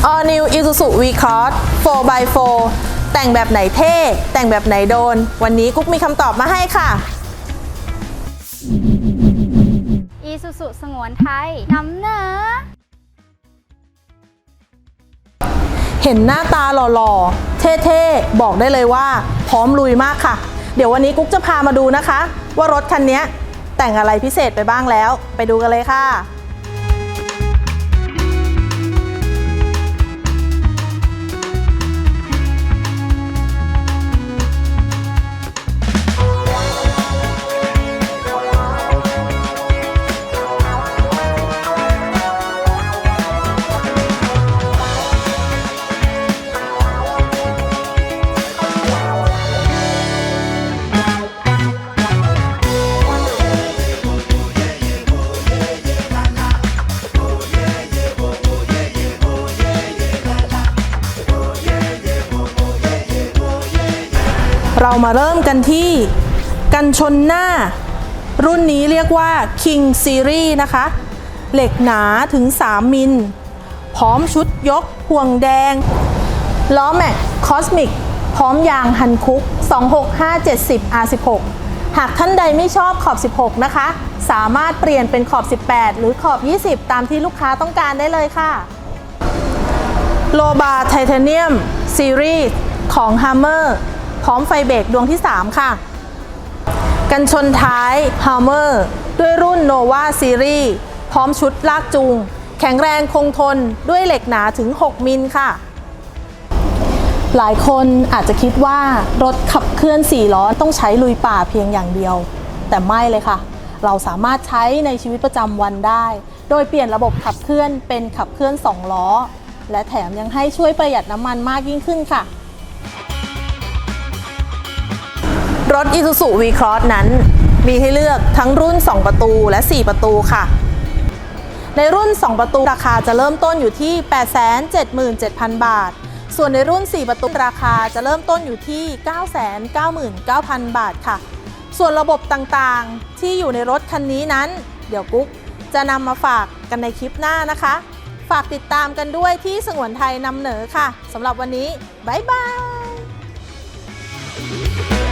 Isuzu V-Cross 4x4 แต่งแบบไหนเท่ แต่งแบบไหนโดน วันนี้กุ๊กมีคำตอบมาให้ค่ะ อีสุสุสงวนไทยนำเหนอเห็นหน้าตาหล่อๆ เท่ๆ บอกได้เลยว่า พร้อมลุยมากค่ะ เดี๋ยววันนี้กุ๊กจะพามาดูนะคะ ว่ารถคันนี้แต่งอะไรพิเศษไปบ้างแล้ว ไปดูกันเลยค่ะ เรามาเริ่มกันที่ กันชนหน้า รุ่นนี้เรียกว่า King Series นะคะ เหล็กหนาถึง 3 มิล พร้อมชุดยกห่วงแดง ล้อแม็กคอสมิกพร้อมยางฮันคุก 26570 R16 หากท่านใดไม่ชอบขอบ 16 นะคะ สามารถเปลี่ยนเป็นขอบ 18 หรือขอบ 20 ตามที่ลูกค้าต้องการได้เลยค่ะ โลบาไทเทเนียมซีรีส์ของ Hammer ร้อมไฟเบรกดวงที่ 3 ค่ะ กันชนท้าย Hammer ด้วยรุ่น Nova Series พร้อมชุดลากจูง แข็งแรงคงทนด้วยเหล็กหนาถึง 6 มิลค่ะ หลายคนอาจจะคิดว่ารถขับเคลื่อน 4 ล้อต้องใช้ลุยป่าเพียงอย่างเดียว แต่ไม่เลยค่ะ เราสามารถใช้ในชีวิตประจำวันได้ โดยเปลี่ยนระบบขับเคลื่อนเป็นขับเคลื่อน 2 ล้อ และแถมยังให้ช่วยประหยัดน้ำมันมากยิ่งขึ้นค่ะ รถ Isuzu V-Cross นั้น มีให้เลือกทั้งรุ่น 2 ประตูและ 4 ประตูค่ะ ในรุ่น 2 ประตูราคาจะเริ่มต้นอยู่ที่ 877,000 บาท ส่วนในรุ่น 4 ประตูราคาจะเริ่มต้นอยู่ที่ 999,000 บาทค่ะ ส่วนระบบต่างๆ ที่อยู่ในรถคันนี้นั้น เดี๋ยวกุ๊กจะนำมาฝากกันในคลิปหน้านะคะ ฝากติดตามกันด้วยที่สงวนไทยนำเหนอค่ะสำหรับวันนี้ บ๊ายบาย